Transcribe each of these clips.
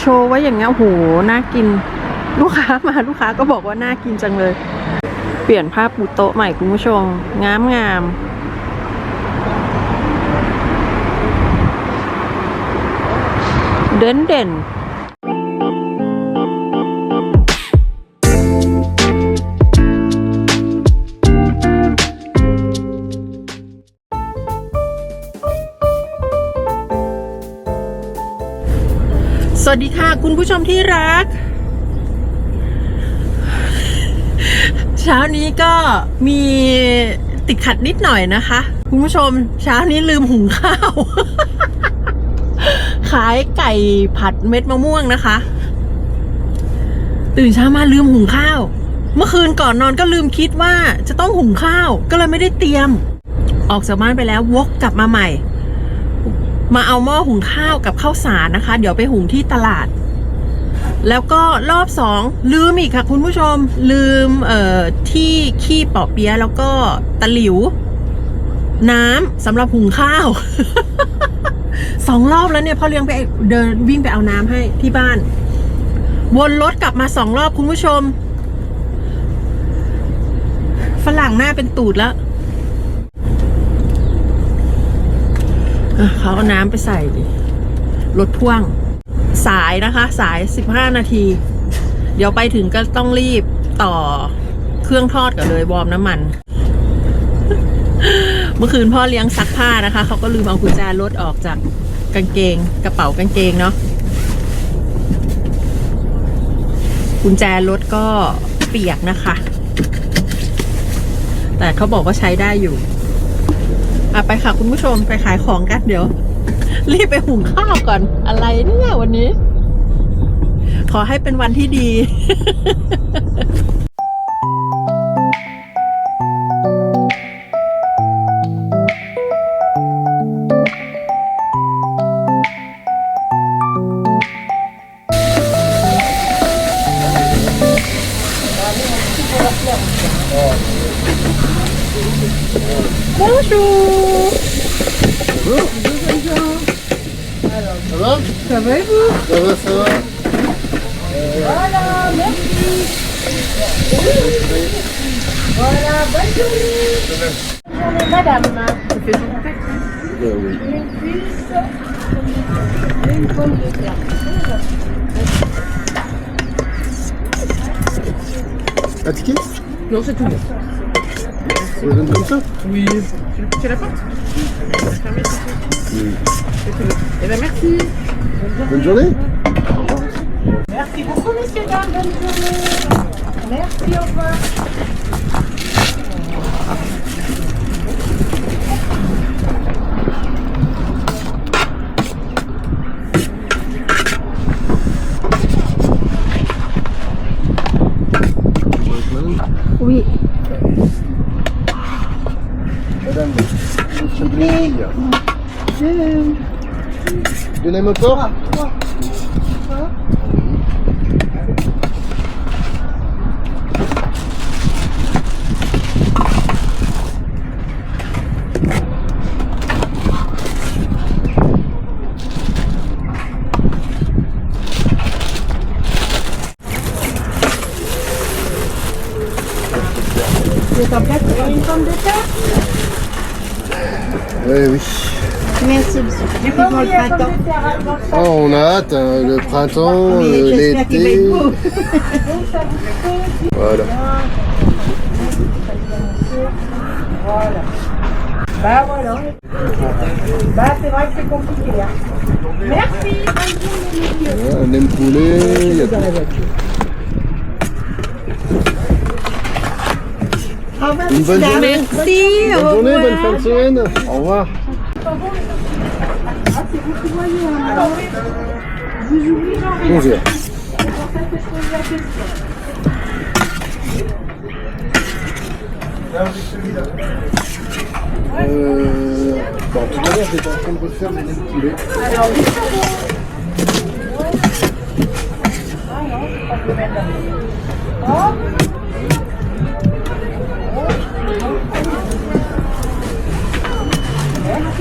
โชว์ไว้อย่างเงี้ยโหน่ากิน ลูกค้ามาลูกค้าก็บอกว่าน่ากินจังเลย เปลี่ยนผ้าปูโต๊ะใหม่คุณผู้ชม งามงามเด่นเด่น วัสดีค่ะ คุณผู้ชมที่รัก เช้านี้ก็มีติดขัดนิดหน่อยนะคะ คุณผู้ชม เช้านี้ลืมหุงข้าว ขายไก่ผัดเม็ดมะม่วงนะคะ ตื่นเช้ามาลืมหุงข้าว เมื่อคืนก่อนนอนก็ลืมคิดว่าจะต้องหุงข้าว ก็เลยไม่ได้เตรียม ออกจากบ้านไปแล้ววกกลับมาใหม่ มาเอาหม้อหุงข้าวกับข้าวสารนะคะ เดี๋ยวไปหุงที่ตลาด แล้วก็รอบสองลืมอีกค่ะ คุณผู้ชมลืมเอ่อที่ขี้ปอเปี๊ยะแล้วก็ตะหลิว น้ำสำหรับหุงข้าวสองรอบแล้วเนี่ยพ่อเลี้ยงไปเดินวิ่งไปเอาน้ำให้ที่บ้าน วนรถกลับมาสองรอบคุณผู้ชม ฝรั่งหน้าเป็นตูดแล้ว อะ เขาเอาน้ำไปใส่รถพ่วง สายนะคะ สาย 15 นาที เดี๋ยวไปถึงก็ต้องรีบต่อเครื่องทอดกันเลยวอร์มน้ำมัน เมื่อคืนพ่อเลี้ยงซักผ้านะคะ เขาก็ลืมเอากุญแจรถออกจากกางเกง กระเป๋ากางเกงเนาะกุญแจรถก็เปียกนะคะ แต่เขาบอกว่าใช้ได้อยู่ อะไปค่ะคุณผู้ชมไปขายของกันเดี๋ยว รีบไปหุงข้าวก่อน อะไรเนี่ยวันนี้ ขอให้เป็นวันที่ดี Madame, oui. une cuisse et une pomme de terre. Un ticket? Non, c'est tout bon. On le donne comme ça? Oui. Tu la porte Oui. Eh ben merci. Bonne journée Merci beaucoup, messieurs, dames. Bonne journée. Merci, au revoir. Oui. Madame, monsieur Blé. Deuxième encore C'est en place pour une pomme de terre Oui, oui. Merci, monsieur. Pour le printemps. Oh, on a hâte, hein, le printemps, Oui, euh, j'espère qu'il va l'été. être beau. Voilà. Voilà. Bah voilà. Bah c'est vrai que c'est compliqué. Hein. Merci. Ouais, un aime poulet. il y a tout. Une bonne journée. Merci. Bonne journée, bonne fin de semaine. Au revoir. Bonjour. Euh, bon, tout à l'heure, j'étais en train de refaire mes ailes poulet. Voilà. Merci.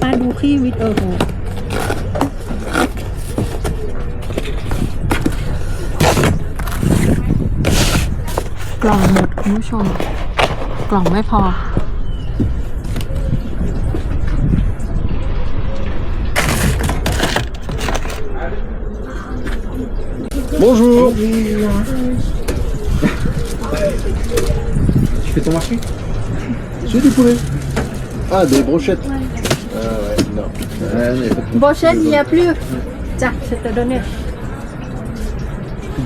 Si pas du prix 8 euros. กล่องหมดคุณผู้ชม กล่องไม่พอ Bonjour. Tu fais ton marché J'ai du poulet. Ah, des brochettes. Ouais, il n'y a de a plus. Tiens, je te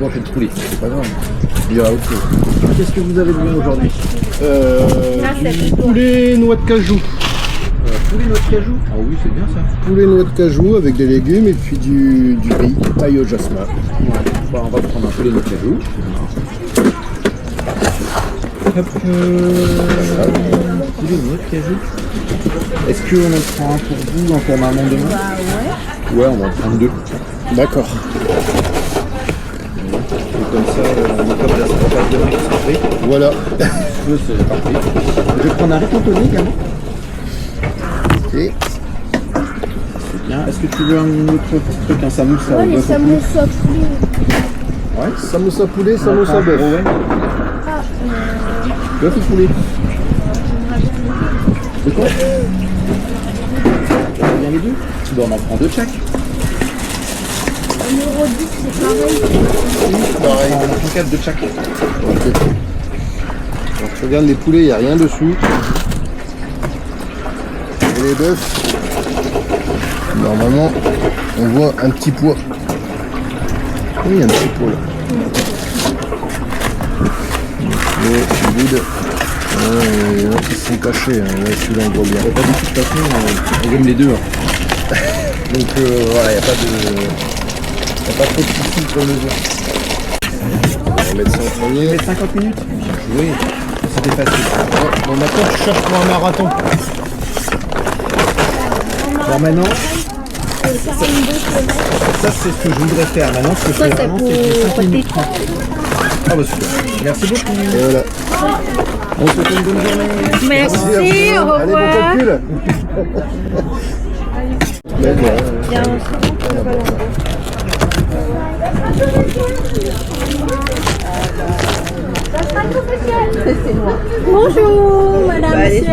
brochette de poulet, c'est pas grave. Il y aura autre chose. Qu'est-ce que vous avez besoin aujourd'hui Euh, poulet noix de cajou. Poulet noix de cajou Ah oui, c'est bien ça. Poulet noix de cajou avec des légumes et puis du, du riz taille au jasmin. Ouais. Bah, on va prendre un poulet noix de cajou. Hop, euh... Cajou. Est-ce qu'on en prend un pour vous, un pour maman demain? Bah ouais. Ouais, on va en prendre deux. D'accord. Et comme ça, euh, on est comme la semaine demain. Voilà. Deux, c'est parfait. Je vais prendre un riz également. Ok. C'est bien. Est-ce que tu veux un autre truc, un samoussa Ouais, bœuf au poulet. Ouais. Samoussa poulet, samoussa Ah, bœuf. ouais. Bœuf ou poulet De quoi Tu bien les deux Tu dois en prendre deux de chaque. Numéro 10, c'est pareil. Pareil. On en prend quatre de chaque. Ok. Donc, je regarde les poulets, il n'y a rien dessus. Et les bœufs, normalement, on voit un petit poids. Oui, y a un petit poids là. Mais vide. Ouais, il y en a qui sont cachés, hein. Ouais, celui-là on voit bien. On va pas de toute façon, euh, on aime les deux. hein. Donc euh, voilà, il n'y a pas de. y a pas trop de soucis pour le voir. On va mettre ça en premier. Mais 50 minutes Oui, c'était facile. Bon maintenant je cherche pour un marathon. Bon maintenant, ça c'est ce que je voudrais faire. Maintenant, ce que je Ça, fais c'est vraiment, pour c'est que je fais 5 minutes petit. 30. Ah bah super. Merci beaucoup. Et voilà. On souhaite une bonne journée. Merci, au Allez, bon revoir. calcul. Bon, Bonjour, madame, monsieur.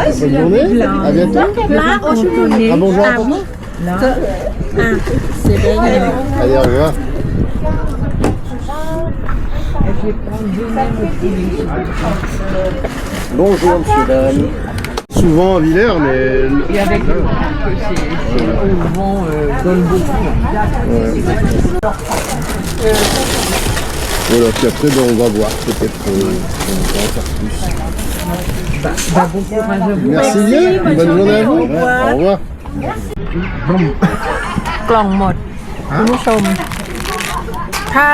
merci bien. Bonne journée. À bientôt. Là, aujourd'hui. Ah bonjour. Ah oui. Ah, c'est bien. Allez, au revoir. Bonjour, monsieur, dame. Souvent à Villers, mais. Et avec le c'est le vent euh, donne beaucoup. Ouais. Voilà, puis après, ben, on va voir. Peut-être euh, on va en faire plus. Bah, bon courage à vous. Merci bien. Bonne journée à vous. Au revoir. กล่องหมด คุณผู้ชม ถ้า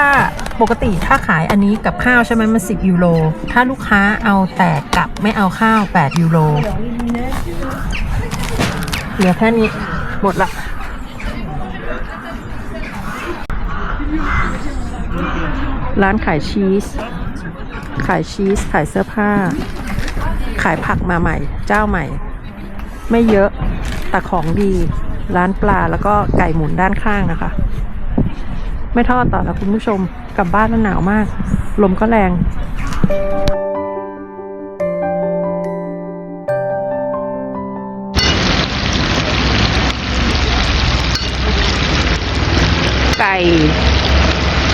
ปกติถ้าขายอันนี้กับข้าวใช่ไหมมัน10 ยูโร ถ้าลูกค้าเอาแต่กับไม่เอาข้าว 8 ยูโร เหลือแค่นี้หมดละ ร้านขายชีส ขายชีส ขายเสื้อผ้า ขายผักมาใหม่ เจ้าใหม่ ไม่เยอะแต่ของดี ร้านปลาแล้วก็ไก่หมุนด้านข้างนะคะ ไม่ทอดต่อแล้วคุณผู้ชมกลับบ้านแล้วหนาวมาก ลมก็แรงไก่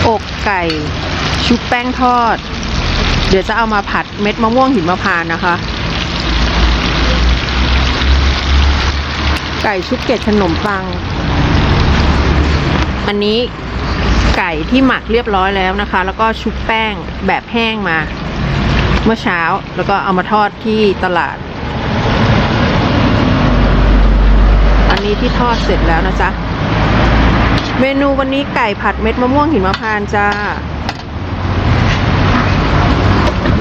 อกไก่ ชุบแป้งทอด เดี๋ยวจะเอามาผัดเม็ดมะม่วงหิมพานต์นะคะ ไก่ชุบเกล็ดขนมปัง อันนี้ ไก่ที่หมักเรียบร้อยแล้วนะคะ แล้วก็ชุบแป้งแบบแห้งมา เมื่อเช้าแล้วก็เอามาทอดที่ตลาด อันนี้ที่ทอดเสร็จแล้วนะจ๊ะ เมนูวันนี้ไก่ผัดเม็ดมะม่วงหิมพานจ้า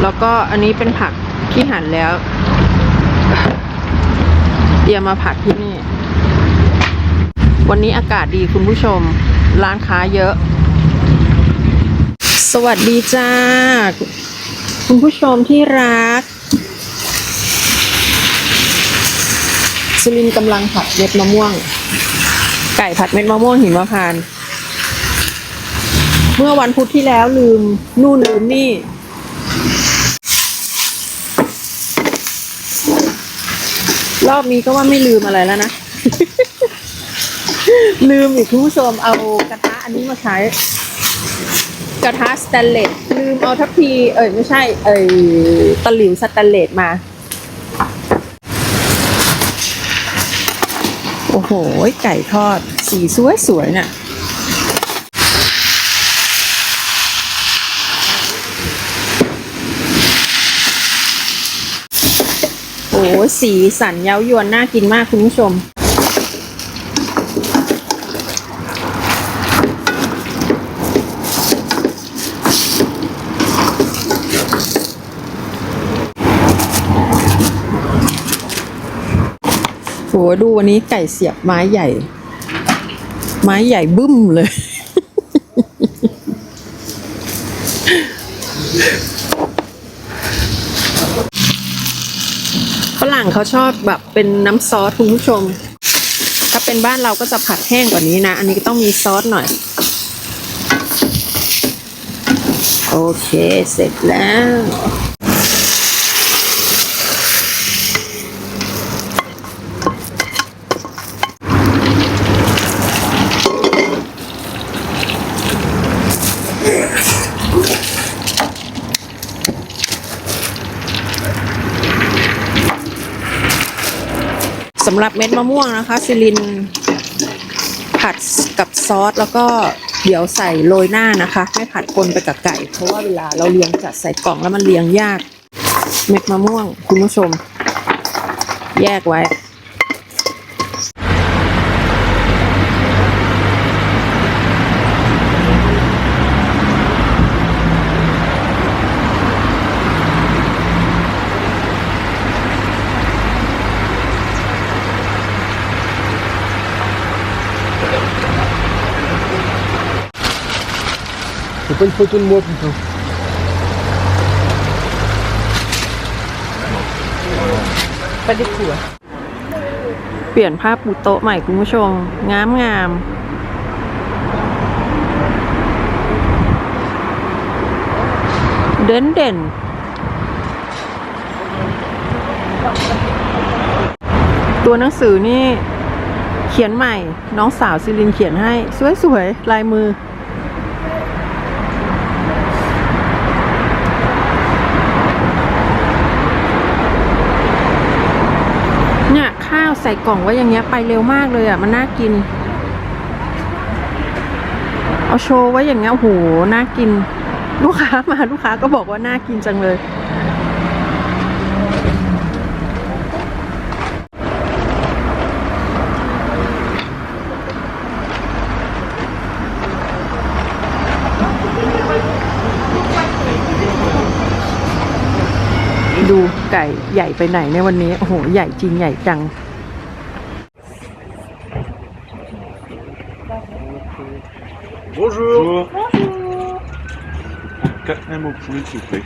แล้วก็อันนี้เป็นผักที่หั่นแล้วเตรียมมาผัดที่นี่ วันนี้อากาศดีคุณผู้ชม ร้านค้าเยอะ สวัสดีจ้า คุณผู้ชมที่รักสุรินกำลังผัดเม็ดมะม่วง ไก่ผัดเม็ดมะม่วงหิมพานต์เมื่อวันพุธที่แล้วลืม นู่นลืมนี่ รอบนี้ก็ว่าไม่ลืมอะไรแล้วนะ ลืมอีกคุณผู้ชมเอากระทะอันนี้มาใช้ กระทะสแตนเลสลืมเอาทัพพี เอ้ยไม่ใช่ เอ้ยตะหลิวสแตนเลสมา โอ้โห ไก่ทอด สีสวยสวยๆน่ะโอ้สีสันเย้ายวนน่ากินมากคุณผู้ชม หดูวันนี้ไก่เสียบไม้ใหญ่ ไม้ใหญ่บึ้มเลย ฝรั่งเขาชอบแบบเป็นน้ำซอสคุณผู้ชม ถ้าเป็นบ้านเราก็จะผัดแห้งกว่านี้นะ อันนี้ก็ต้องมีซอสหน่อย โอเค เสร็จแล้วำหรับเม็ดมะม่วงนะคะ ซิลินผัดกับซอสแล้วก็เดี๋ยวใส่โรยหน้านะคะ ให้ผัดปนไปกับไก่ เพราะว่าเวลาเราเรียงจัดใส่กล่องแล้วมันเรียงยาก เม็ดมะม่วงคุณผู้ชม แยกไว้ Fais pas une photo de moi, putain. ไปได้ขัวเปลี่ยนผ้าปูโต๊ะใหม่คุณผู้ชม งามงามเด่นเด่นตัวหนังสือนี่เขียนใหม่ น้องสาวซิลินเขียนให้ สวยๆ ลายมือ เนี่ยข้าว ใส่กล่องไว้อย่างเงี้ยไปเร็วมากเลยอะมันน่ากิน เอาโชว์ไว้อย่างเงี้ยโอ้โหน่ากิน ลูกค้ามาลูกค้าก็บอกว่าน่ากินจังเลย ดูไก่ใหญ่ไปไหนในวันนี้ โอ้โห ใหญ่จริงใหญ่จัง Bonjour. Quatre mêmes au poulet, s'il vous plaît.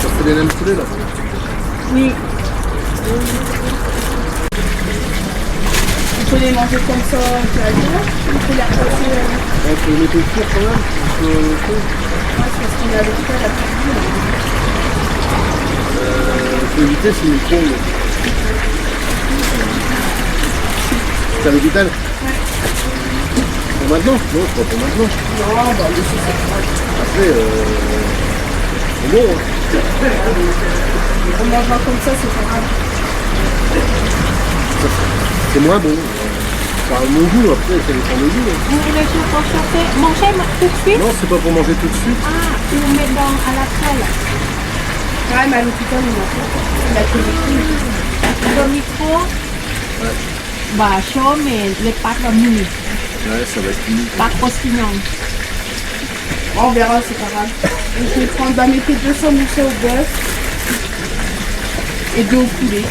Ça fait les mêmes poulets là. Oui. Comme ça, tu as dit, pouvez les repasser Ouais, faut le mettre au four quand même. un peu au four. Euh, faut éviter c'est le micro-ondes. C'est à l'hôpital Pour maintenant Non, c'est pas pour maintenant. Non, bah, mais c'est pas grave. Après, euh... C'est bon, hein. On mangera comme ça, c'est pas grave. C'est moins bon. Enfin, mon goût, après, ça dépend du goût. hein. Vous voulez tout Manger tout de suite Non, c'est pas pour manger tout de suite. Ah, dans, à la poêle. Ouais, mais à l'hôpital, on a fait. La télévision. Au micro Bah, chaud, mais les pâtes vont mouiller. Ouais, ça va être fini. Pas croustillant. Bon, on verra, c'est pas grave. Je vais prendre, bah, mettez 200 moussets au bœuf. Et deux au poulet.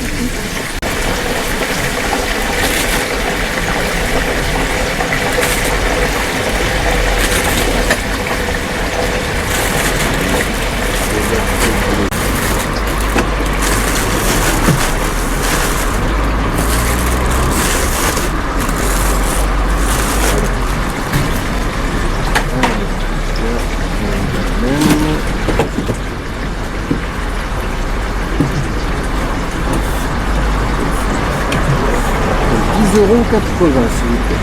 Euros 80 s'il vous plaît.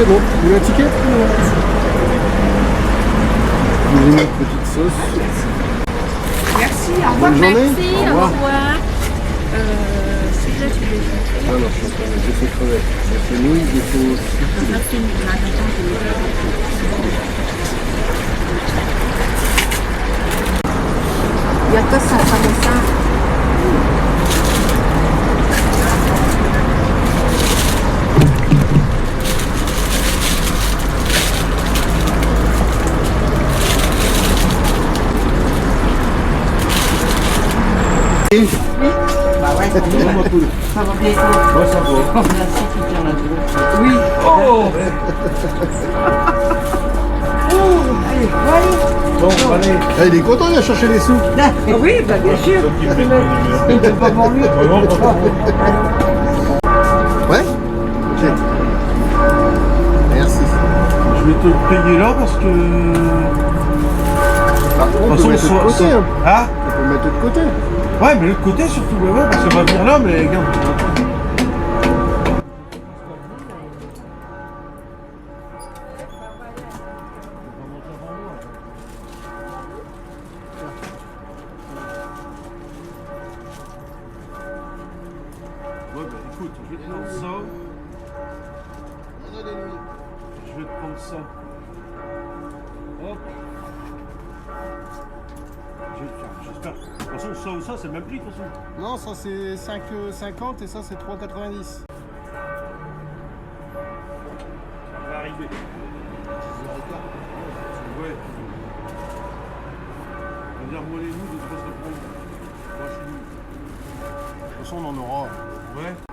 C'est bon, vous voulez un ticket? Une petite sauce Merci, au revoir. Bonne journée Merci, Au au revoir. Non, non, je fais crever. Je fais nouilles, je fais... Il y a que ça, ça comme ça. Oui. Bah ouais, c'est tout le monde. Il y a ça, ça. Bah ouais, ça va. Va bien. Merci, tu tiens la tour. Oui. Oh Allez, allez. Ah, il est content, il a cherché les sous. Ah oui, bah bien sûr. Il ne pas m'ennuyer. Ouais Ok. Merci. Je vais te payer là parce que. Par contre, on peut mettre de côté. Hein. Ah On peut mettre de côté. Ouais, mais l'autre côté surtout, ouais, ouais, parce que venir là, mais regarde. Ouais, 5,50 et ça c'est 3,90. Ça va arriver. Ouais. On va dire, nous, De toute façon, on en aura. Ouais.